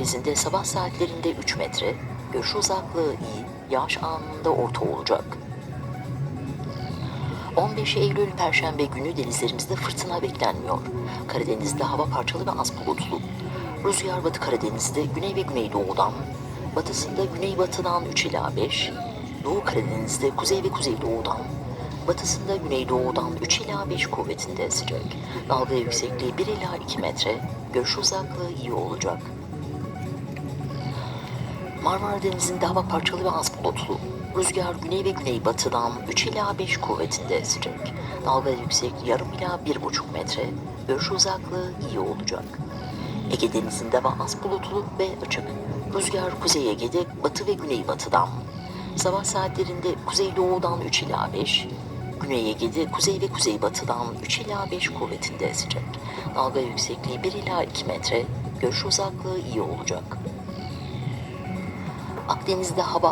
merkezinde sabah saatlerinde 3 metre, görüş uzaklığı iyi, yağış anında orta olacak. 15 Eylül Perşembe günü denizlerimizde fırtına beklenmiyor. Karadeniz'de hava parçalı ve az bulutlu. Rüzgar Batı Karadeniz'de güney ve güneydoğudan, batısında güneybatıdan 3 ila 5, Doğu Karadeniz'de kuzey ve kuzeydoğudan, batısında güneydoğudan 3 ila 5 kuvvetinde esecek. Dalga yüksekliği 1 ila 2 metre, görüş uzaklığı iyi olacak. Marmara Denizi'nde hava parçalı ve az bulutlu. Rüzgar güney ve güneybatıdan 3 ila 5 kuvvetinde esecek. Dalga yüksekliği yarım ila 1,5 metre. Görüş uzaklığı iyi olacak. Ege Denizi'nde hava az bulutlu ve açık. Rüzgar Kuzey Ege'de batı ve güneybatıdan. Sabah saatlerinde kuzeydoğudan 3 ila 5, Güney Ege'de kuzey ve kuzeybatıdan 3 ila 5 kuvvetinde esecek. Dalga yüksekliği 1 ila 2 metre. Görüş uzaklığı iyi olacak. Akdeniz'de hava